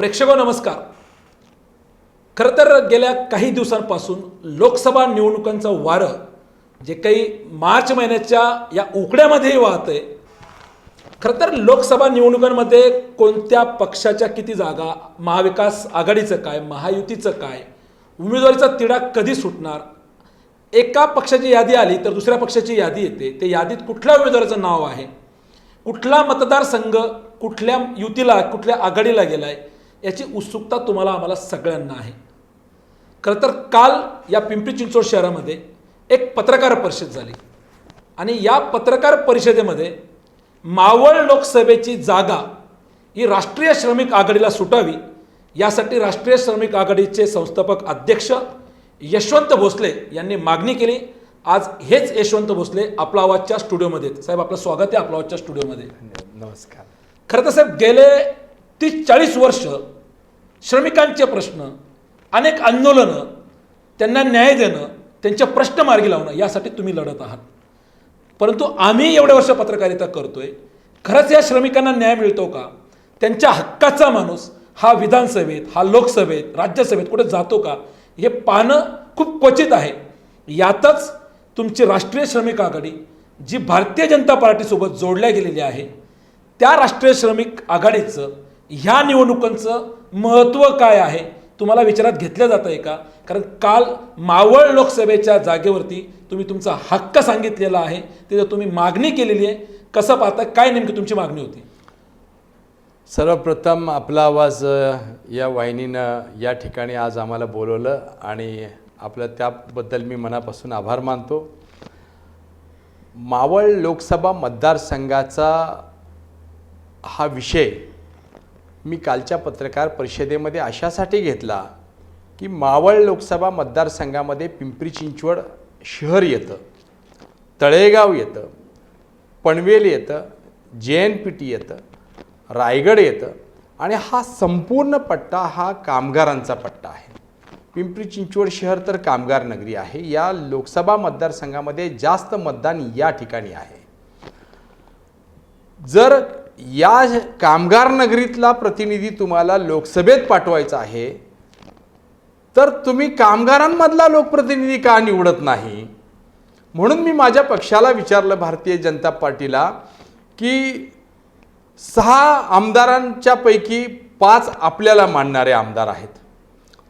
प्रेक्षको हो, नमस्कार. खरं तर गेल्या काही दिवसांपासून लोकसभा निवडणुकांचं वारं जे काही मार्च महिन्याच्या या उकड्यामध्येही वाहतंय खरं तर लोकसभा निवडणुकांमध्ये कोणत्या पक्षाच्या किती जागा महाविकास आघाडीचं काय महायुतीचं काय उमेदवारीचा तिढा कधी सुटणार एका पक्षाची यादी आली तर दुसऱ्या पक्षाची यादी येते ते यादीत कुठल्या उमेदवाराचं नाव आहे कुठला मतदारसंघ कुठल्या युतीला कुठल्या आघाडीला गेलाय याची उत्सुकता तुम्हाला आम्हाला सगळ्यांना आहे. खरं तर काल या पिंपरी चिंचवड शहरामध्ये एक पत्रकार परिषद झाली. आणि या पत्रकार परिषदेमध्ये मावळ लोकसभेची जागा ही राष्ट्रीय श्रमिक आघाडीला सुटावी यासाठी राष्ट्रीय श्रमिक आघाडीचे संस्थापक अध्यक्ष यशवंत भोसले यांनी मागणी केली. आज हेच यशवंत भोसले आपला आवाजच्या स्टुडिओमध्ये आहेत. साहेब आपलं स्वागत आहे आपला आवाजच्या स्टुडिओमध्ये. नमस्कार. खरं तर साहेब गेले तीस चाळीस वर्ष श्रमिकांचे प्रश्न अनेक आंदोलनं त्यांना न्याय देणं त्यांच्या प्रश्न मार्गी लावणं यासाठी तुम्ही लढत आहात. परंतु आम्ही एवढ्या वर्ष पत्रकारिता करतोय खरंच या श्रमिकांना न्याय मिळतो का? त्यांच्या हक्काचा माणूस हा विधानसभेत हा लोकसभेत राज्यसभेत कुठे जातो का? हे पाहणं खूप क्वचित आहे. यातच तुमची राष्ट्रीय श्रमिक आघाडी जी भारतीय जनता पार्टीसोबत जोडल्या गेलेली आहे त्या राष्ट्रीय श्रमिक आघाडीचं ह्या निवडणुकांचं महत्त्व काय आहे? तुम्हाला विचारात घेतलं जात आहे का कारण काल मावळ लोकसभेच्या जागेवरती तुम्ही तुमचा हक्क सांगितलेला आहे. तिथं तुम्ही मागणी केलेली आहे. कसं पाहता? काय नेमकी तुमची मागणी होती? सर्वप्रथम आपला आवाज या वाहिनीनं या ठिकाणी आज आम्हाला बोलवलं आणि आपलं त्याबद्दल मी मनापासून आभार मानतो. मावळ लोकसभा मतदारसंघाचा हा विषय मी कालच्या पत्रकार परिषदेमध्ये अशासाठी घेतला की मावळ लोकसभा मतदारसंघामध्ये पिंपरी चिंचवड शहर येतं तळेगाव येतं पनवेल येतं जे एन पी टी येतं रायगड येतं आणि हा संपूर्ण पट्टा हा कामगारांचा पट्टा आहे. पिंपरी चिंचवड शहर तर कामगार नगरी आहे. या लोकसभा मतदारसंघामध्ये जास्त मतदान या ठिकाणी आहे. जर या कामगार नगरीतला प्रतिनिधी तुम्हाला लोकसभेत पाठवायचा आहे तर तुम्ही कामगारांमधला लोकप्रतिनिधी का निवडत नाही? म्हणून मी माझ्या पक्षाला विचारलं भारतीय जनता पार्टीला की सहा आमदारांच्या पैकी पाच आपल्याला मानणारे आमदार आहेत.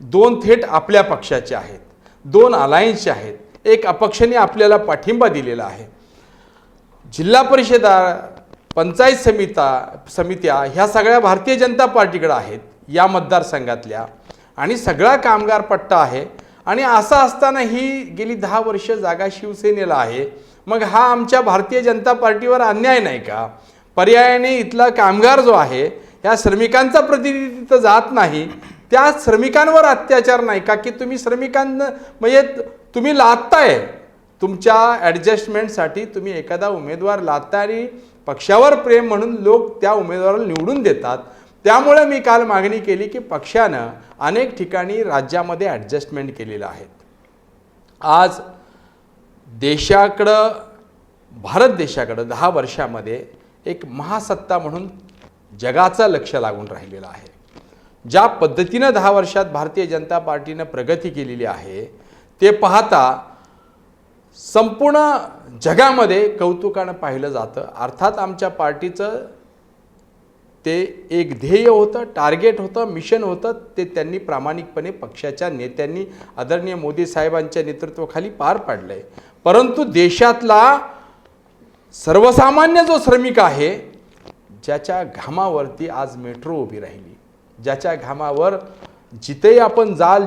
दोन थेट आपल्या पक्षाचे आहेत. दोन अलायन्सचे आहेत. एक अपक्षाने आपल्याला पाठिंबा दिलेला आहे. जिल्हा परिषदा पंचायत समिता समित्या ह्या सगळ्या भारतीय जनता पार्टीकडे आहेत या मतदारसंघातल्या. आणि सगळा कामगार पट्टा आहे. आणि असं असताना ही गेली दहा वर्ष जागा शिवसेनेला आहे. मग हा आमच्या भारतीय जनता पार्टीवर अन्याय नाही का? पर्यायाने इथला कामगार जो आहे ह्या श्रमिकांचा प्रतिनिधित्व जात नाही. त्या श्रमिकांवर अत्याचार नाही का? की तुम्ही श्रमिकांना म्हणजे तुम्ही लादताय. तुमच्या ॲडजस्टमेंटसाठी तुम्ही एखादा उमेदवार लादता आणि पक्षावर प्रेम म्हणून लोक त्या उमेदवाराला निवडून देतात. त्यामुळे मी काल मागणी केली की पक्षानं अनेक ठिकाणी राज्यामध्ये ॲडजस्टमेंट केलेलं आहे. आज देशाकडं भारत देशाकडं दहा वर्षामध्ये एक महासत्ता म्हणून जगाचं लक्ष लागून राहिलेलं आहे. ज्या पद्धतीनं दहा वर्षात भारतीय जनता पार्टीनं प्रगती केलेली आहे ते पाहता संपूर्ण जगामध्ये कौतुकानं पाहिलं जातं. अर्थात आमच्या पार्टीचं ते एक ध्येय होतं टार्गेट होतं मिशन होतं. ते त्यांनी प्रामाणिकपणे पक्षाच्या नेत्यांनी आदरणीय मोदी साहेबांच्या नेतृत्वाखाली पार पाडलं आहे परंतु देशातला सर्वसामान्य जो श्रमिक आहे ज्याच्या घामावरती आज मेट्रो उभी राहिली. ज्याच्या घामावर जिथेही आपण जाल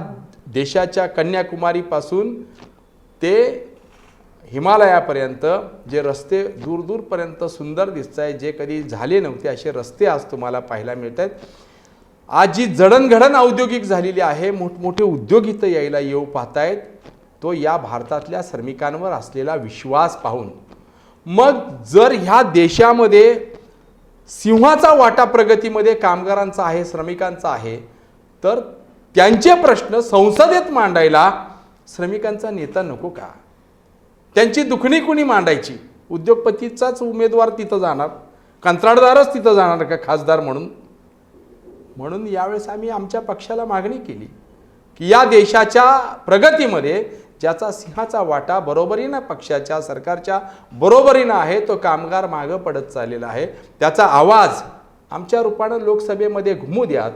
देशाच्या कन्याकुमारीपासून ते हिमालयापर्यंत जे रस्ते दूरदूरपर्यंत सुंदर दिसत आहे जे कधी झाले नव्हते असे रस्ते आज तुम्हाला पाहायला मिळत आहेत आज जी जडणघडण औद्योगिक झालेली आहे मोठमोठे उद्योग इथं यायला येऊ पाहतायत तो या भारतातल्या श्रमिकांवर असलेला विश्वास पाहून. मग जर ह्या देशामध्ये सिंहाचा वाटा प्रगतीमध्ये कामगारांचा आहे श्रमिकांचा आहे तर त्यांचे प्रश्न संसदेत मांडायला श्रमिकांचा नेता नको का? त्यांची दुखणी कुणी मांडायची? उद्योगपतीचाच उमेदवार तिथं जाणार. कंत्राटदारच तिथं जाणार का खासदार म्हणून? म्हणून यावेळेस आम्ही आमच्या पक्षाला मागणी केली की या देशाच्या प्रगतीमध्ये ज्याचा सिंहाचा वाटा बरोबरीनं पक्षाच्या सरकारच्या बरोबरीनं आहे तो कामगार मागं पडत चाललेला आहे. त्याचा आवाज आमच्या रूपानं लोकसभेमध्ये घुमू द्यात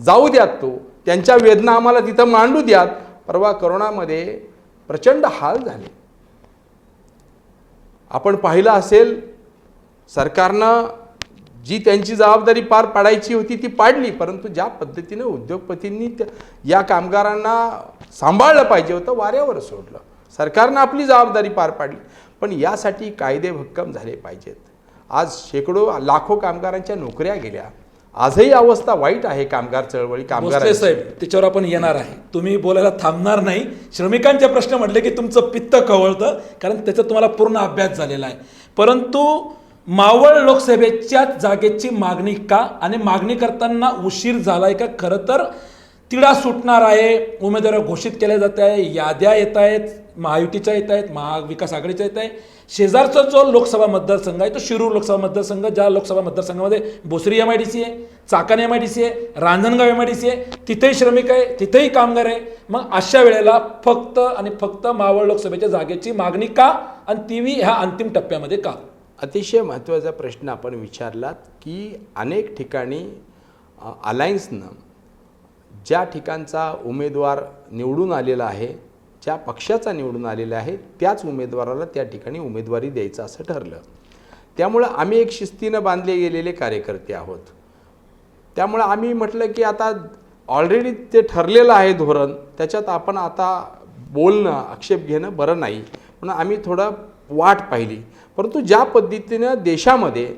जाऊ द्यात तो. त्यांच्या वेदना आम्हाला तिथं मांडू द्यात. परवा करोनामध्ये प्रचंड हाल झाले. आपण पाहिलं असेल सरकारनं जी त्यांची जबाबदारी पार पाडायची होती ती पाडली परंतु ज्या पद्धतीनं उद्योगपतींनी त्या- या कामगारांना सांभाळलं पाहिजे होतं वाऱ्यावर सोडलं. सरकारनं आपली जबाबदारी पार पाडली. पण यासाठी कायदे भक्कम झाले पाहिजेत. आज शेकडो लाखो कामगारांच्या नोकऱ्या गेल्या. आजही अवस्था वाईट आहे कामगार चळवळी कामगार साहेब त्याच्यावर आपण येणार आहे. तुम्ही बोलायला थांबणार नाही. श्रमिकांचे प्रश्न म्हटले की तुमचं पित्त कवळतं कारण त्याचा तुम्हाला पूर्ण अभ्यास झालेला आहे. परंतु मावळ लोकसभेच्या जागेची मागणी का आणि मागणी करताना उशीर झालाय का? खरं तर तिढा सुटणार आहे उमेदवार घोषित केल्या जात आहे याद्या येत आहेत महायुतीच्या येत आहेत महाविकास आघाडीच्या येत आहे शेजारचा जो लोकसभा मतदारसंघ आहे तो शिरूर लोकसभा मतदारसंघ ज्या लोकसभा मतदारसंघामध्ये Bhosari M I D C आहे Chakan M I D C आहे Ranjangaon M I D C आहे तिथेही श्रमिक आहे तिथेही कामगार आहे. मग अशा वेळेला फक्त आणि फक्त मावळ लोकसभेच्या जागेची मागणी का आणि तीही ह्या अंतिम टप्प्यामध्ये का? अतिशय महत्त्वाचा प्रश्न आपण विचारलात की अनेक ठिकाणी अलायन्सनं ज्या ठिकाणचा उमेदवार निवडून आलेला आहे ज्या पक्षाचा निवडून आलेला आहे त्याच उमेदवाराला त्या ठिकाणी उमेदवारी द्यायचं असं ठरलं. त्यामुळं आम्ही एक शिस्तीनं बांधले गेलेले कार्यकर्ते आहोत. त्यामुळं आम्ही म्हटलं की आता ऑलरेडी ते ठरलेलं आहे धोरण त्याच्यात आपण आता बोलणं आक्षेप घेणं बरं नाही म्हणून आम्ही थोडं वाट पाहिली. परंतु ज्या पद्धतीनं देशामध्ये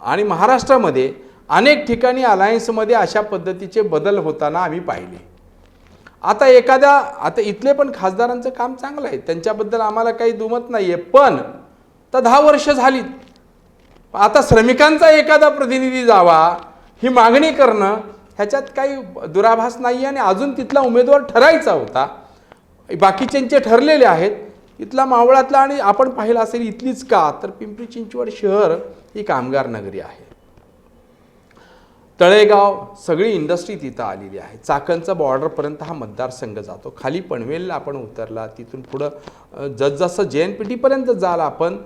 आणि महाराष्ट्रामध्ये अनेक ठिकाणी अलायन्समध्ये अशा पद्धतीचे बदल होताना आम्ही पाहिले. आता एखाद्या आता इथले पण खासदारांचं काम चांगलं आहे. त्यांच्याबद्दल आम्हाला काही दुमत नाही आहे पण तर दहा वर्ष झाली. आता श्रमिकांचा एखादा प्रतिनिधी जावा ही मागणी करणं ह्याच्यात काही दुराभास नाही आणि अजून तिथला उमेदवार ठरायचा होता. बाकीच्यांचे ठरलेले आहेत. इथला मावळातला आणि आपण पाहिलं असेल इथलीच का तर पिंपरी चिंचवड शहर ही कामगार नगरी आहे. तळेगाव सगळी इंडस्ट्री तिथं आलेली आहे. चाकणचा बॉर्डरपर्यंत हा मतदारसंघ जातो. खाली पनवेलला आपण उतरला तिथून पुढं जसजसं जे एन पी टीपर्यंत जाल आपण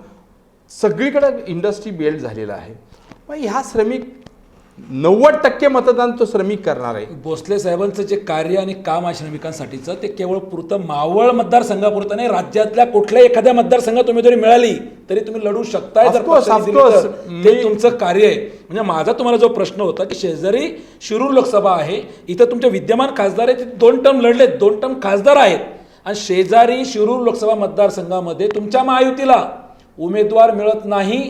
सगळीकडं इंडस्ट्री बेल्ट झालेला आहे. मग ह्या श्रमिक नव्वद टक्के मतदान तो श्रमिक करणार आहे भोसले साहेबांचं जे कार्य आणि काम आहे श्रमिकांसाठीचं ते केवळ पुरतं मावळ मतदारसंघापुरतं नाही राज्यातल्या कुठल्याही एखाद्या मतदारसंघात उमेदवारी मिळाली तरी तुम्ही लढू शकताय जर Of course, पक्षाने of दिली course. तर. ते मी- तुमचं कार्य आहे म्हणजे माझा तुम्हाला जो प्रश्न होता की शेजारी शिरूर लोकसभा आहे इथं तुमचे विद्यमान खासदार आहेत ते दोन टर्म लढलेत दोन टर्म खासदार आहेत आणि शेजारी शिरूर लोकसभा मतदारसंघामध्ये तुमच्या महायुतीला उमेदवार मिळत नाही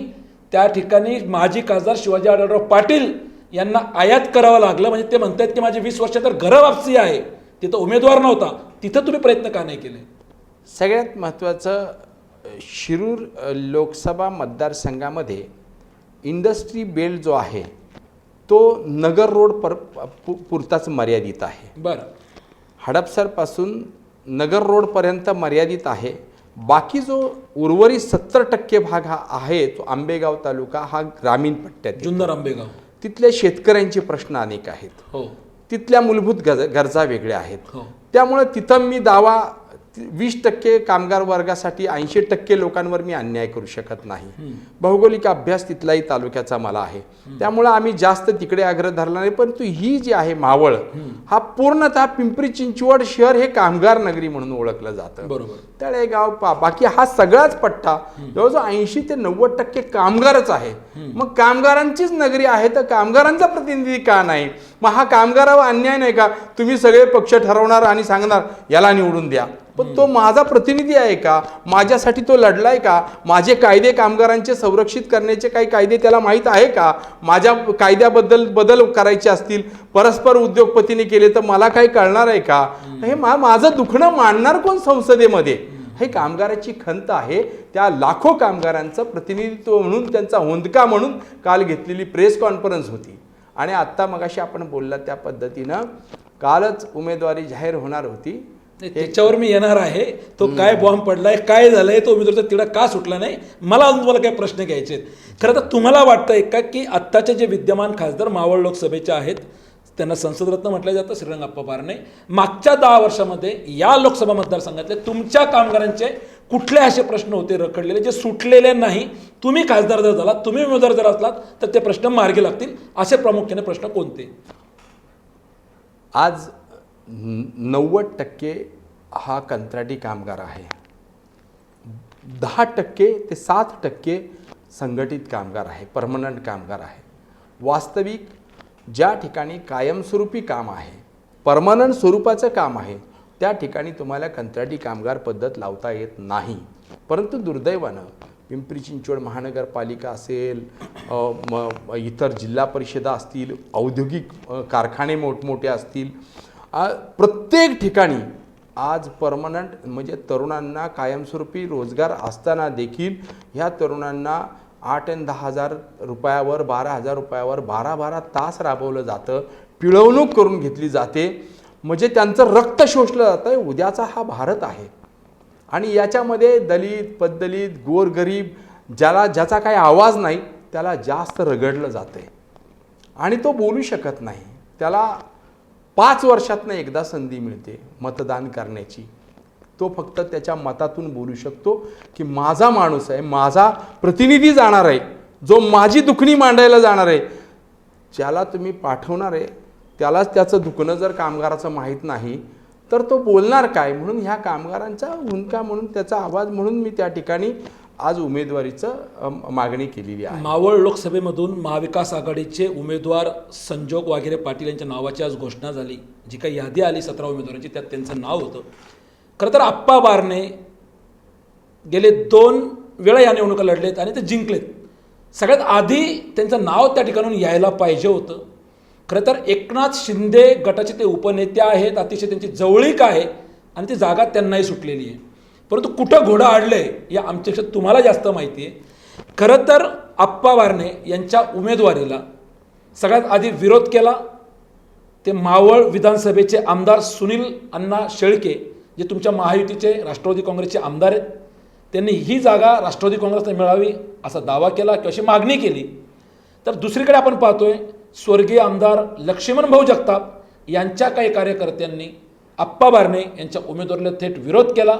त्या ठिकाणी माजी खासदार शिवाजी आढळराव पाटील यांना आयात करावं लागलं. म्हणजे ते म्हणतात की माझी वीस वर्ष तर घरं वापसी आहे. तिथं उमेदवार नव्हता. तिथं तुम्ही प्रयत्न का नाही केले? सगळ्यात महत्त्वाचं शिरूर लोकसभा मतदारसंघामध्ये इंडस्ट्री बेल्ट जो आहे तो नगर रोड पर पुरताच मर्यादित आहे. बरं. हडपसरपासून नगर रोडपर्यंत मर्यादित आहे. बाकी जो उर्वरित सत्तर टक्के भाग हा आहे तो आंबेगाव तालुका हा ग्रामीण पट्ट्यात येतो. जुन्नर आंबेगाव. तिथल्या शेतकऱ्यांचे प्रश्न अनेक आहेत. हो. तिथल्या मूलभूत गज गरजा वेगळ्या आहेत. हो. त्यामुळं तिथं मी दावा वीस टक्के कामगार वर्गासाठी ऐंशी टक्के लोकांवर मी अन्याय करू शकत नाही. भौगोलिक अभ्यास तिथलाही तालुक्याचा मला आहे. त्यामुळं आम्ही जास्त तिकडे आग्रह धरला नाही परंतु ही जी आहे मावळ हा पूर्णतः पिंपरी चिंचवड शहर हे कामगार नगरी म्हणून ओळखलं जातं. बरोबर. तळेगाव पा बाकी हा सगळाच पट्टा जवळजवळ ऐंशी ते नव्वद टक्के कामगारच आहे. मग कामगारांचीच नगरी आहे तर कामगारांचा प्रतिनिधी का नाही? मग हा कामगारावर अन्याय नाही का? तुम्ही सगळे पक्ष ठरवणार आणि सांगणार याला निवडून द्या. पण तो माझा प्रतिनिधी आहे का? माझ्यासाठी तो लढलाय का? माझे कायदे कामगारांचे संरक्षित करण्याचे काही कायदे त्याला माहीत आहे का? माझ्या कायद्याबद्दल बदल करायचे असतील परस्पर उद्योगपतीने केले तर मला काही कळणार आहे का? हे मा माझं दुखणं मांडणार कोण संसदेमध्ये? हे कामगाराची खंत आहे. त्या लाखो कामगारांचं प्रतिनिधित्व म्हणून त्यांचा होंदका म्हणून काल घेतलेली प्रेस कॉन्फरन्स होती. आणि आत्ता मगाशी आपण बोलला त्या पद्धतीनं कालच उमेदवारी जाहीर होणार होती. नाही, त्याच्यावर मी येणार आहे. तो काय बॉम्ब पडलाय काय झालंय तो उमेदवारचा तिढा का सुटला नाही? मला अजून तुम्हाला काही प्रश्न घ्यायचे आहेत. खरं तर तुम्हाला वाटतंय का की आत्ताचे जे विद्यमान खासदार मावळ लोकसभेचे आहेत त्यांना संसदरत्न म्हटलं जातं श्रीरंगाप्पा बारणे मागच्या दहा वर्षामध्ये या लोकसभा मतदारसंघातले तुमच्या कामगारांचे कुठले असे प्रश्न होते रखडलेले जे सुटलेले नाही तुम्ही खासदार जर झालात तुम्ही उमेदवार जर असलात तर ते प्रश्न मार्गी लागतील. असे प्रामुख्याने प्रश्न कोणते? आज नव्वद टक्के हा कंत्राटी कामगार आहे. दहा टक्के ते सात टक्के संघटित कामगार आहे परमनंट कामगार आहे. वास्तविक ज्या ठिकाणी कायमस्वरूपी काम आहे परमनंट स्वरूपाचं काम आहे त्या ठिकाणी तुम्हाला कंत्राटी कामगार पद्धत लावता येत नाही. परंतु दुर्दैवानं पिंपरी चिंचवड महानगरपालिका असेल इतर जिल्हा परिषदा असतील औद्योगिक कारखाने मोठमोठे असतील आ, प्रत्येक ठिकाणी आज परमनंट म्हणजे तरुणांना कायमस्वरूपी रोजगार असताना देखील ह्या तरुणांना आठ आणि दहा हजार रुपयावर बारा हजार रुपयावर बारा बारा तास राबवलं जातं पिळवणूक करून घेतली जाते. म्हणजे त्यांचं रक्त शोषलं जातं आहे उद्याचा हा भारत आहे. आणि याच्यामध्ये दलित पददलित गोरगरीब ज्याला ज्याचा काही आवाज नाही त्याला जास्त रगडलं जातं आहे आणि तो बोलू शकत नाही. त्याला पाच वर्षातनं एकदा संधी मिळते मतदान करण्याची. तो फक्त त्याच्या मतातून बोलू शकतो की माझा माणूस आहे माझा प्रतिनिधी जाणार आहे जो माझी दुखणी मांडायला जाणार आहे. ज्याला तुम्ही पाठवणार आहे त्यालाच त्याचं दुखणं जर कामगाराचं माहीत नाही तर तो बोलणार काय? म्हणून ह्या कामगारांचा हुंका म्हणून त्याचा आवाज म्हणून मी त्या ठिकाणी आज उमेदवारीचं मागणी केलेली आहे. मावळ लोकसभेमधून महाविकास आघाडीचे उमेदवार संजोग वाघेरे पाटील यांच्या नावाची आज घोषणा झाली. जी काही यादी आली सतरा उमेदवारांची त्यात त्यांचं नाव होतं. खरं तर आप्पा बारणे गेले दोन वेळा या निवडणुका लढलेत आणि ते जिंकलेत. सगळ्यात आधी त्यांचं नाव त्या ठिकाणून यायला पाहिजे होतं. खरं तर एकनाथ शिंदे गटाचे ते उपनेते आहेत अतिशय त्यांची जवळीक आहे आणि ती जागा त्यांनाही सुटलेली आहे. परंतु कुठं घोडं आहे या आमच्यापेक्षा तुम्हाला जास्त माहिती आहे. खरं तर आप्पा वारणे यांच्या उमेदवारीला सगळ्यात आधी विरोध केला. ते मावळ विधानसभेचे आमदार सुनील अण्णा शेळके जे तुमच्या महायुतीचे राष्ट्रवादी काँग्रेसचे आमदार आहेत त्यांनी ही जागा राष्ट्रवादी काँग्रेसला मिळावी असा दावा केला किंवा अशी मागणी केली. तर दुसरीकडे आपण पाहतोय स्वर्गीय आमदार लक्ष्मण भाऊ जगताप यांच्या काही कार्यकर्त्यांनी आप्पा बारणे यांच्या उमेदवारीला थेट विरोध केला.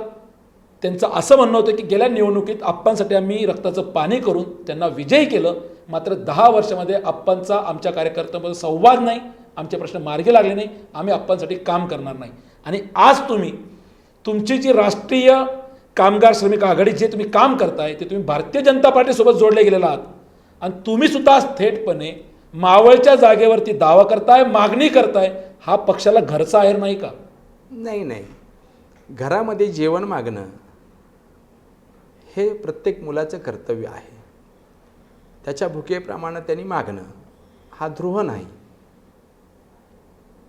त्यांचं असं म्हणणं होतं की गेल्या निवडणुकीत आप्पांसाठी आम्ही रक्ताचं पाणी करून त्यांना विजयी केलं. मात्र दहा वर्षामध्ये आप्पांचा आमच्या कार्यकर्त्यांमध्ये संवाद नाही आमचे प्रश्न मार्गी लागले नाही आम्ही आप्पांसाठी काम करणार नाही. आणि आज तुम्ही तुमची जी राष्ट्रीय कामगार श्रमिक आघाडी जे तुम्ही काम करताय ते तुम्ही भारतीय जनता पार्टीसोबत जोडले गेलेला आहात. आणि तुम्ही सुद्धा आज थेटपणे मावळच्या जागेवरती दावा करताय मागणी करताय हा पक्षाला घरचा आहेर नाही का? नाही नाही. घरामध्ये जेवण मागणं हे प्रत्येक मुलाचं कर्तव्य आहे. त्याच्या भुकेप्रमाणे त्यांनी मागणं हा ध्रुव नाही.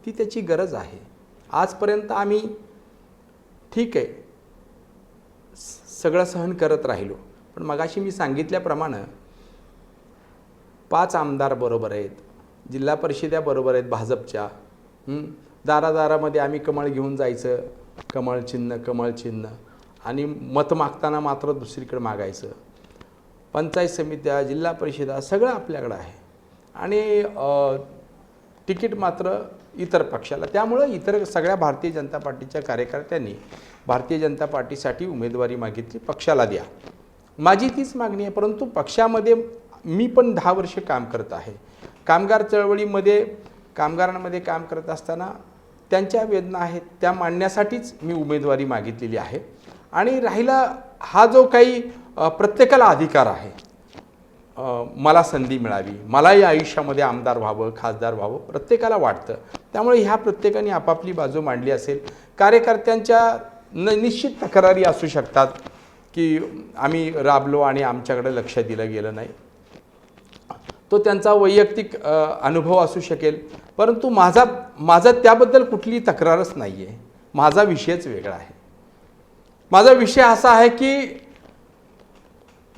ती त्याची गरज आहे. आजपर्यंत आम्ही ठीक आहे. सगळं सहन करत राहिलो. पण मगाशी मी सांगितल्याप्रमाणे पाच आमदार बरोबर आहेत. जिल्हा परिषद्या बरोबर आहेत भाजपच्या. दारादारामध्ये आम्ही कमळ घेऊन जायचं. कमळ चिन्ह कमळ चिन्ह. आणि मत मागताना मात्र दुसरीकडे मागायचं. पंचायत समित्या जिल्हा परिषदा सगळं आपल्याकडं आहे. आणि तिकीट मात्र इतर पक्षाला त्यामुळं इतर सगळ्या भारतीय जनता पार्टीच्या कार्यकर्त्यांनी भारतीय जनता पार्टीसाठी उमेदवारी मागितली पक्षाला द्या. माझी तीच मागणी आहे परंतु पक्षामध्ये मी पण दहा वर्ष काम करत आहे. कामगार चळवळीमध्ये कामगारांमध्ये काम करत असताना त्यांच्या वेदना आहेत त्या मांडण्यासाठीच मी उमेदवारी मागितलेली आहे. आणि राहिला हा जो काही प्रत्येकाला अधिकार आहे मला संधी मिळावी मलाही आयुष्यामध्ये आमदार व्हावं खासदार व्हावं प्रत्येकाला वाटतं. त्यामुळे ह्या प्रत्येकाने आपापली बाजू मांडली असेल. कार्यकर्त्यांच्या न निश्चित तक्रारी असू शकतात की आम्ही राबलो आणि आमच्याकडे लक्ष दिलं गेलं नाही. तो त्यांचा वैयक्तिक अनुभव असू शकेल. परंतु माझा माझा त्याबद्दल कुठली तक्रारच नाही आहे माझा विषयच वेगळा आहे. माझा विषय असा आहे की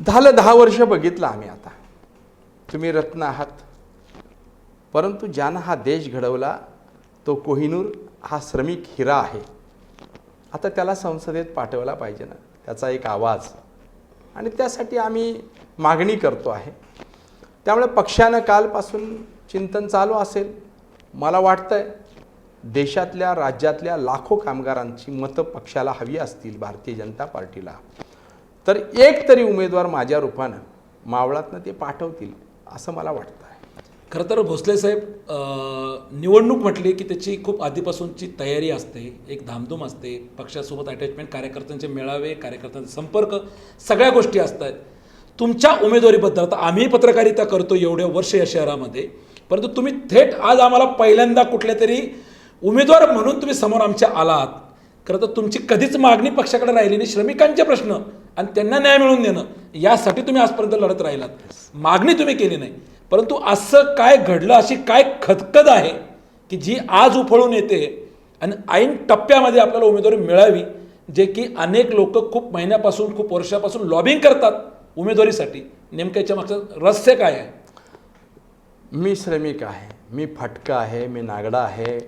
झालं दहा वर्ष बघितलं आम्ही आता. तुम्ही रत्न आहात. परंतु ज्यानं हा देश घडवला तो कोहिनूर हा श्रमिक हिरा आहे. आता त्याला संसदेत पाठवला पाहिजे ना त्याचा एक आवाज. आणि त्यासाठी आम्ही मागणी करतो आहे. त्यामुळे पक्षानं कालपासून चिंतन चालू असेल. मला वाटतंय देशातल्या राज्यातल्या लाखो कामगारांची मतं पक्षाला हवी असतील भारतीय जनता पार्टीला. तर एक तरी उमेदवार माझ्या रूपानं मावळातनं ते पाठवतील असं मला वाटतं आहे खरं तर भोसले साहेब निवडणूक म्हटली की त्याची खूप आधीपासूनची तयारी असते एक धामधूम असते. पक्षासोबत अटॅचमेंट कार्यकर्त्यांचे मेळावे कार्यकर्त्यांचा संपर्क सगळ्या गोष्टी असतात. तुमच्या उमेदवारीबद्दल तर आम्ही पत्रकारिता करतो एवढ्या वर्ष या शहरामध्ये. परंतु तुम्ही थेट आज आम्हाला पहिल्यांदा कुठल्या तरी उमेदवार म्हणून तुम्ही समोर आमच्या आलात. खरं तर तुमची कधीच मागणी पक्षाकडे राहिली नाही श्रमिकांचे प्रश्न आणि त्यांना न्याय मिळवून देणं यासाठी तुम्ही आजपर्यंत लढत राहिलात. मागणी तुम्ही केली नाही. परंतु असं काय घडलं अशी काय खदखद आहे की जी आज उफळून येते आणि ऐन टप्प्यामध्ये आपल्याला उमेदवारी मिळावी जे की अनेक लोक खूप महिन्यापासून खूप वर्षापासून लॉबिंग करतात उमेदवारीसाठी? नेमकं याच्या मागचं रहस्य काय आहे? मी श्रमिक आहे मी फटका आहे मी नागडा आहे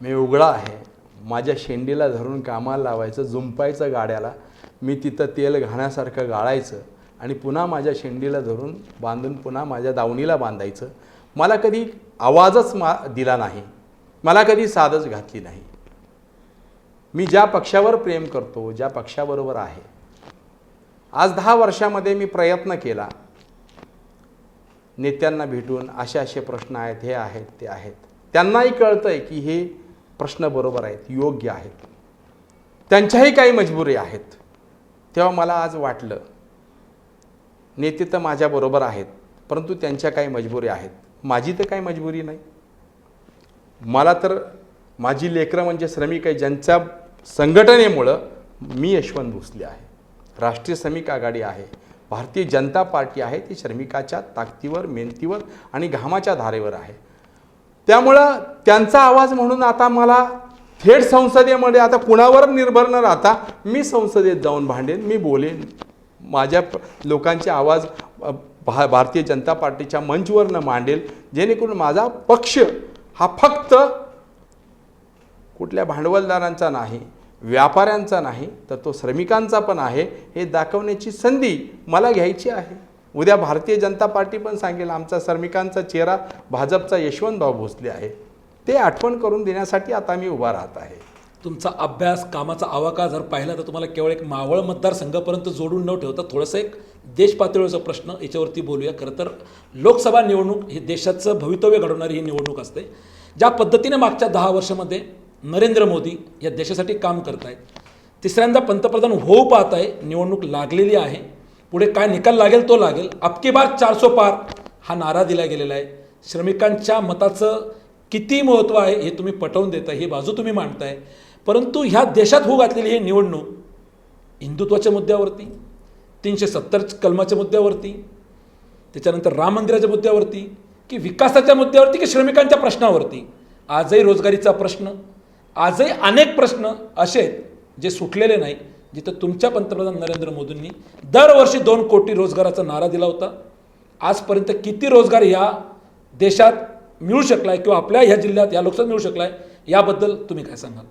मी उघडा आहे. माझ्या शेंडीला धरून कामाला लावायचं झुंपायचं गाड्याला. मी तिथं तेल घाण्यासारखं गाळायचं आणि पुन्हा माझ्या शेंडीला धरून बांधून पुन्हा माझ्या दावणीला बांधायचं. मला कधी आवाजच मा दिला नाही. मला कधी साधच घातली नाही. मी ज्या पक्षावर प्रेम करतो ज्या पक्षाबरोबर आहे. आज दहा वर्षामध्ये मी प्रयत्न केला. नेत्यांना भेटून असे असे प्रश्न आहेत हे आहेत ते आहेत. त्यांनाही कळतं आहे की हे प्रश्न बरोबर आहेत योग्य आहेत. त्यांच्याही काही मजबुरी आहेत. तेव्हा मला आज वाटलं नेते तर माझ्याबरोबर आहेत परंतु त्यांच्या काही मजबुरी आहेत. माझी तर काही मजबुरी नाही. मला तर माझी लेकरं म्हणजे श्रमिक आहे ज्यांच्या संघटनेमुळं मी यशवंत भोसले आहे. राष्ट्रीय श्रमिक आघाडी आहे. भारतीय जनता पार्टी आहे ती श्रमिकाच्या ताकदीवर मेहनतीवर आणि घामाच्या धारेवर आहे. त्यामुळं त्यांचा आवाज म्हणून आता मला थेट संसदेमध्ये आता कुणावर निर्भर न राहता मी संसदेत जाऊन भांडेन मी बोलेन. माझ्या लोकांचे आवाज भा भारतीय जनता पार्टीच्या मंचवर न मांडेल जेणेकरून माझा पक्ष हा फक्त कुठल्या भांडवलदारांचा नाही व्यापाऱ्यांचा नाही तर तो श्रमिकांचा पण आहे हे दाखवण्याची संधी मला घ्यायची आहे. उद्या भारतीय जनता पार्टी पण सांगेल आमचा श्रमिकांचा चेहरा भाजपचा यशवंतभाऊ भोसले आहे. ते आठवण करून देण्यासाठी आता मी उभा राहत आहे. तुमचा अभ्यास कामाचा आवाका जर पाहिला तर तुम्हाला केवळ एक मावळ मतदारसंघापर्यंत जोडून न ठेवता थोडंसं एक देश पातळीवरचा प्रश्न याच्यावरती बोलूया. खरं तर लोकसभा निवडणूक ही देशाचं भवितव्य घडवणारी ही निवडणूक असते ज्या पद्धतीने मागच्या दहा वर्षामध्ये नरेंद्र मोदी या देशासाठी काम करत आहेत तिसऱ्यांदा पंतप्रधान होऊ पाहत आहे निवडणूक लागलेली आहे. पुढे काय निकाल लागेल तो लागेल. अबकी बार चारसो पार. हा नारा दिला गेलेला आहे. श्रमिकांच्या मताचं किती महत्त्व आहे हे तुम्ही पटवून देताय ही बाजू तुम्ही मांडताय. परंतु ह्या देशात होऊ घातलेली ही निवडणूक हिंदुत्वाच्या मुद्द्यावरती तीनशे सत्तर कलमाच्या मुद्द्यावरती त्याच्यानंतर राम मंदिराच्या मुद्द्यावरती की विकासाच्या मुद्द्यावरती की श्रमिकांच्या प्रश्नावरती. आजही रोजगारीचा प्रश्न आजही अनेक प्रश्न असे आहेत जे सुटलेले नाही जिथं तुमच्या पंतप्रधान नरेंद्र मोदींनी दरवर्षी दोन कोटी रोजगाराचा नारा दिला होता. आजपर्यंत किती रोजगार या देशात मिळू शकलाय किंवा आपल्या ह्या जिल्ह्यात या लोकसभेत मिळू शकलाय याबद्दल तुम्ही काय सांगाल?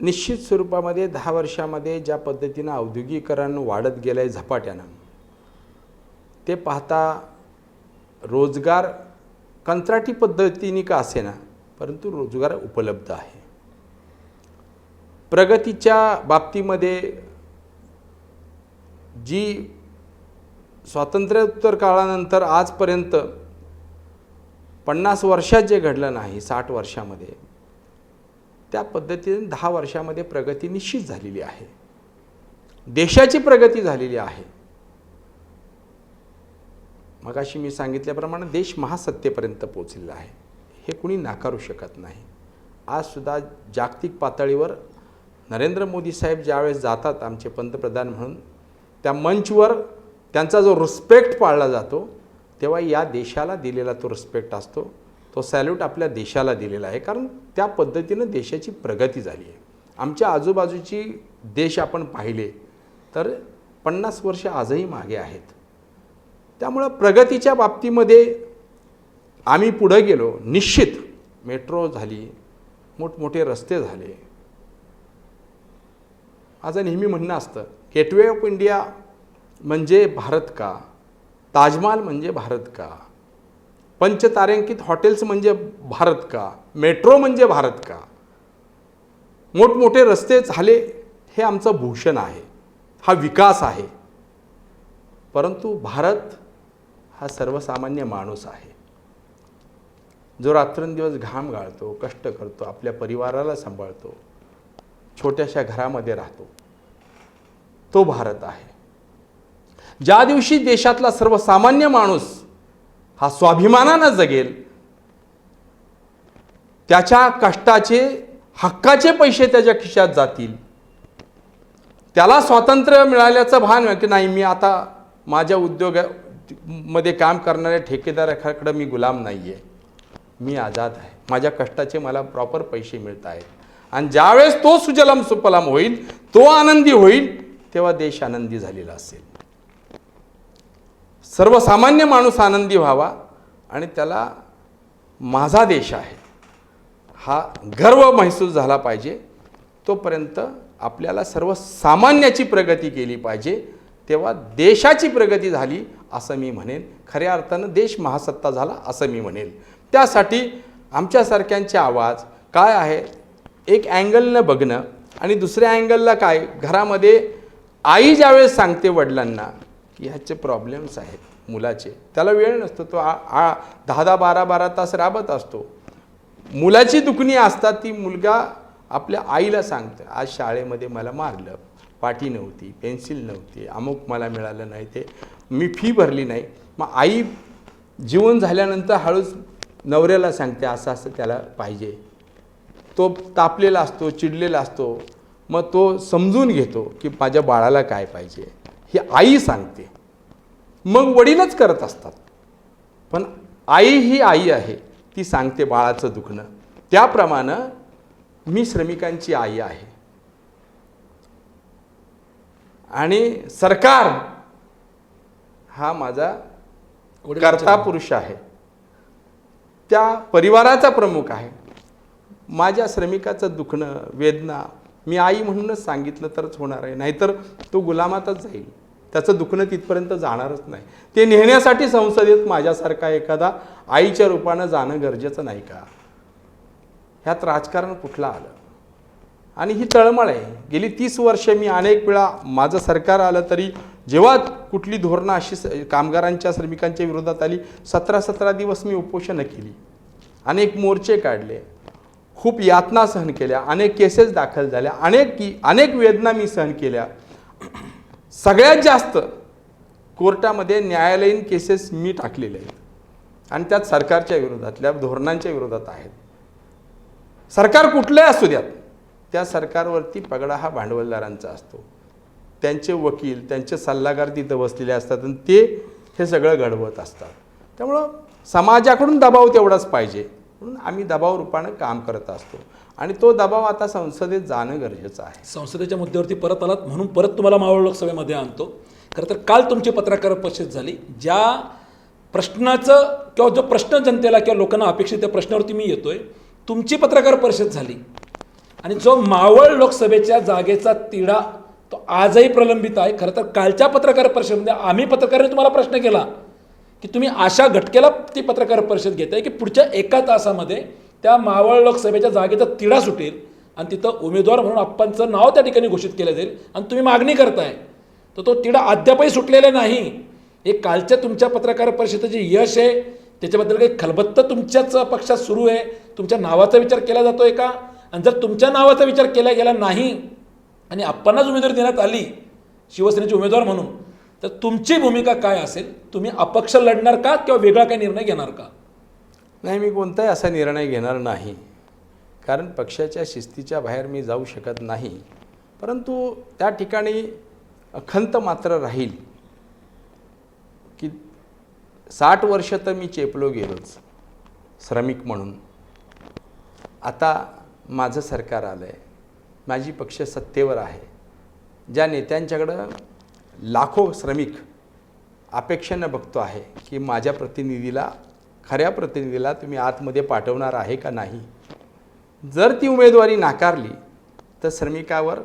निश्चित स्वरूपामध्ये दहा वर्षामध्ये ज्या पद्धतीनं औद्योगिकरण वाढत गेलं आहे झपाट्यानं ते पाहता रोजगार कंत्राटी पद्धतीने का असेना परंतु रोजगार उपलब्ध आहे. प्रगतीच्या बाबतीमध्ये जी स्वातंत्र्योत्तर काळानंतर आजपर्यंत पन्नास वर्षात जे घडलं नाही साठ वर्षामध्ये त्या पद्धतीने दहा वर्षामध्ये प्रगती निश्चित झालेली आहे. देशाची प्रगती झालेली आहे. मगाशी मी सांगितल्याप्रमाणे देश महासत्तेपर्यंत पोचलेला आहे. हे कुणी नाकारू शकत नाही. आज सुद्धा जागतिक पातळीवर नरेंद्र मोदी साहेब ज्यावेळेस जातात आमचे पंतप्रधान म्हणून त्या मंचवर त्यांचा जो रिस्पेक्ट पाळला जातो तेव्हा या देशाला दिलेला तो रिस्पेक्ट असतो तो सॅल्यूट आपल्या देशाला दिलेला आहे. कारण त्या पद्धतीनं देशाची प्रगती झाली आहे. आमच्या आजूबाजूची देश आपण पाहिले तर पन्नास वर्ष आजही मागे आहेत. त्यामुळं प्रगतीच्या बाबतीमध्ये आम्ही पुढं गेलो. निश्चित मेट्रो झाली मोठमोठे रस्ते झाले. माझं नेहमी म्हणणं असतं गेटवे ऑफ इंडिया म्हणजे भारत का? ताजमहाल म्हणजे भारत का? पंचतारांकित हॉटेल्स म्हणजे भारत का? मेट्रो म्हणजे भारत का? मोठमोठे रस्ते झाले हे आमचं भूषण आहे हा विकास आहे. परंतु भारत हा सर्वसामान्य माणूस आहे. जो रात्रंदिवस घाम गाळतो कष्ट करतो आपल्या परिवाराला सांभाळतो छोट्याशा घरामध्ये राहतो. तो भारत आहे. ज्या दिवशी देशातला सर्वसामान्य माणूस हा स्वाभिमानानं जगेल त्याच्या कष्टाचे हक्काचे पैसे त्याच्या खिशात जातील. त्याला स्वातंत्र्य मिळाल्याचं भान की नाही मी आता माझ्या उद्योगामध्ये काम करणाऱ्या ठेकेदाराकडं मी गुलाम नाही आहे मी आझाद आहे. माझ्या कष्टाचे मला प्रॉपर पैसे मिळत आहेत आणि ज्यावेळेस तो सुजलम सुपलाम होईल तो आनंदी होईल तेव्हा देश आनंदी झालेला असेल. सर्वसामान्य माणूस आनंदी व्हावा आणि त्याला माझा देश आहे. हा गर्व महसूस झाला पाहिजे. तोपर्यंत आपल्याला सर्वसामान्याची प्रगती केली पाहिजे. तेव्हा देशाची प्रगती झाली असं मी म्हणेन. खऱ्या अर्थानं देश महासत्ता झाला असं मी म्हणेन. त्यासाठी आमच्यासारख्यांचे आवाज काय आहे? एक अँगलनं बघणं आणि दुसऱ्या अँगलला काय? घरामध्ये आई ज्यावेळेस सांगते वडिलांना की ह्याचे प्रॉब्लेम्स आहेत मुलाचे त्याला वेळ नसतो. तो आ आ दहा दहा बारा बारा तास राबत असतो. मुलाची दुखणी असतात ती मुलगा आपल्या आईला सांगतं आज शाळेमध्ये मला मारलं पाटी नव्हती पेन्सिल नव्हती अमुक मला मिळालं नाही ते मी फी भरली नाही. मग आई जीवन झाल्यानंतर हळूच नवऱ्याला सांगते असं असं त्याला पाहिजे. तो तापलेला असतो चिडलेला असतो. मग तो समजून घेतो की माझ्या बाळाला काय पाहिजे. ही आई सांगते. मग वडीलच करत असतात. पण आई ही आई आहे. ती सांगते बाळाचं दुखणं. त्याप्रमाणे मी श्रमिकांची आई आहे. आणि सरकार हा माझा कर्ता पुरुष आहे. त्या परिवाराचा प्रमुख आहे. माझ्या श्रमिकाचं दुखणं वेदना मी आई म्हणूनच सांगितलं तरच होणार आहे. नाहीतर तो गुलामातच जाईल. त्याचं दुखणं तिथपर्यंत जाणारच नाही. ते नेण्यासाठी संसदेत माझ्यासारखा एखादा आईच्या रूपानं जाणं गरजेचं नाही का? ह्यात राजकारण कुठलं आलं? आणि ही तळमळ आहे. गेली तीस वर्ष मी अनेक वेळा माझं सरकार आलं तरी जेव्हा कुठली धोरणं अशी कामगारांच्या श्रमिकांच्या विरोधात आली सतरा सतरा दिवस मी उपोषणं केली. अनेक मोर्चे काढले. खूप यातना सहन केल्या अनेक केसेस दाखल झाल्या अनेक की अनेक वेदना मी सहन केल्या. सगळ्यात जास्त कोर्टामध्ये न्यायालयीन केसेस मी टाकलेल्या आहेत. आणि त्यात सरकारच्या विरोधातल्या धोरणांच्या विरोधात आहेत. सरकार कुठलंही असू द्यात त्या सरकारवरती पगडा हा भांडवलदारांचा असतो. त्यांचे वकील त्यांचे सल्लागार तिथं बसलेले असतात आणि ते हे सगळं घडवत असतात. त्यामुळं समाजाकडून दबाव तेवढाच पाहिजे. म्हणून आम्ही दबाव रूपानं काम करत असतो. आणि तो दबाव आता संसदेत जाणं गरजेचं आहे. संसदेच्या मुद्द्यावरती परत आलात म्हणून परत तुम्हाला मावळ लोकसभेमध्ये आणतो. खरं तर काल तुमची पत्रकार परिषद झाली. ज्या प्रश्नाचं किंवा जो प्रश्न जनतेला किंवा लोकांना अपेक्षित त्या प्रश्नावरती मी येतोय. तुमची पत्रकार परिषद झाली. आणि जो मावळ लोकसभेच्या जागेचा तिढा तो आजही प्रलंबित आहे. खरं तर कालच्या पत्रकार परिषदेमध्ये आम्ही पत्रकारांनी तुम्हाला प्रश्न केला. की तुम्ही अशा घटकेला ती पत्रकार परिषद घेत आहे की पुढच्या एका तासामध्ये त्या मावळ लोकसभेच्या जागेचा तिढा सुटेल आणि तिथं उमेदवार म्हणून आप्पांचं नाव त्या ठिकाणी घोषित केलं जाईल आणि तुम्ही मागणी करताय. तर तो तिढा अद्यापही सुटलेला नाही. हे कालच्या तुमच्या पत्रकार परिषदेचे यश आहे त्याच्याबद्दल काही खलबत्त तुमच्याच पक्षात सुरू आहे? तुमच्या नावाचा विचार केला जातो आहे का? आणि जर तुमच्या नावाचा विचार केला गेला नाही आणि आप्पांनाच उमेदवारी देण्यात आली शिवसेनेचे उमेदवार म्हणून तर तुमची भूमिका काय असेल? तुम्ही अपक्ष लढणार का किंवा वेगळा काही निर्णय घेणार का? नाही मी कोणताही असा निर्णय घेणार नाही. कारण पक्षाच्या शिस्तीच्या बाहेर मी जाऊ शकत नाही. परंतु त्या ठिकाणी खंत मात्र राहील की साठ वर्ष तर मी चेपलो गेलोच श्रमिक म्हणून. आता माझं सरकार आलं आहे माझी पक्ष सत्तेवर आहे. ज्या नेत्यांच्याकडं लाखो श्रमिक अपेक्षेनं बघतो आहे की माझ्या प्रतिनिधीला खऱ्या प्रतिनिधीला तुम्ही आतमध्ये पाठवणार आहे का नाही? जर ती उमेदवारी नाकारली तर श्रमिकावर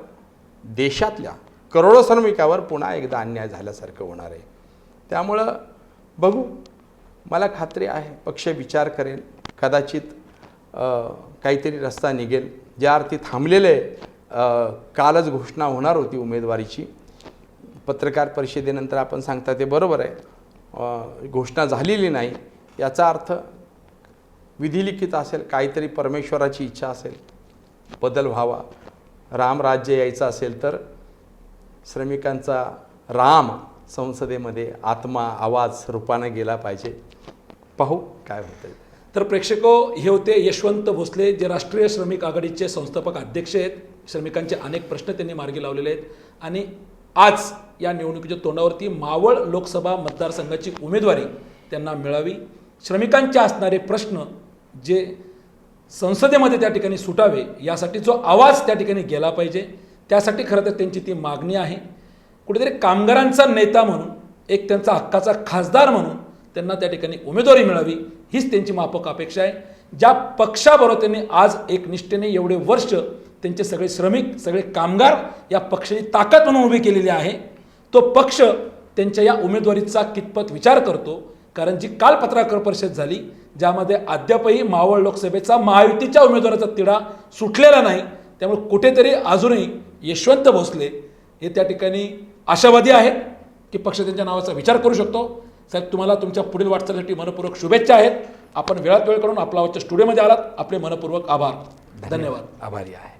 देशातल्या करोडो श्रमिकावर पुन्हा एकदा अन्याय झाल्यासारखं होणार आहे. त्यामुळं बघू मला खात्री आहे पक्ष विचार करेल कदाचित काहीतरी रस्ता निघेल. ज्या अर्थी थांबलेले कालच घोषणा होणार होती उमेदवारीची. पत्रकार परिषदेनंतर आपण सांगता ते बरोबर आहे. घोषणा झालेली नाही. याचा अर्थ विधिलिखित असेल काहीतरी परमेश्वराची इच्छा असेल बदल व्हावा रामराज्य यायचं असेल तर श्रमिकांचा राम संसदेमध्ये आत्मा आवाज रूपाने गेला पाहिजे. पाहू काय होतं तर प्रेक्षको हे होते यशवंत भोसले जे राष्ट्रीय श्रमिक आघाडीचे संस्थापक अध्यक्ष आहेत. श्रमिकांचे अनेक प्रश्न त्यांनी मार्गी लावलेले आहेत. आणि आज या निवडणुकीच्या तोंडावरती मावळ लोकसभा मतदारसंघाची उमेदवारी त्यांना मिळावी. श्रमिकांचे असणारे प्रश्न जे संसदेमध्ये त्या ठिकाणी सुटावे यासाठी जो आवाज त्या ठिकाणी गेला पाहिजे त्यासाठी खरं तर त्यांची ती मागणी आहे. कुठेतरी कामगारांचा नेता म्हणून एक त्यांचा हक्काचा खासदार म्हणून त्यांना त्या ठिकाणी उमेदवारी मिळावी हीच त्यांची माफक अपेक्षा आहे. ज्या पक्षाबरोबर त्यांनी आज एक निष्ठेने एवढे वर्ष त्यांचे सगळे श्रमिक सगळे कामगार या पक्षाची ताकद म्हणून उभी केलेली आहे तो पक्ष त्यांच्या या उमेदवारीचा कितपत विचार करतो? कारण जी काल पत्रकार परिषद झाली ज्यामध्ये अद्यापही मावळ लोकसभेचा महायुतीच्या उमेदवाराचा तिढा सुटलेला नाही त्यामुळे कुठेतरी अजूनही यशवंत भोसले हे त्या ठिकाणी आशावादी आहेत की पक्ष त्यांच्या नावाचा विचार करू शकतो. साहेब तुम्हाला तुमच्या पुढील वाटचालीसाठी मनपूर्वक शुभेच्छा आहेत. आपण वेळात वेळ करून आपला आजच्या स्टुडिओमध्ये आलात. आपले मनपूर्वक आभार. धन्यवाद. आभारी आहे.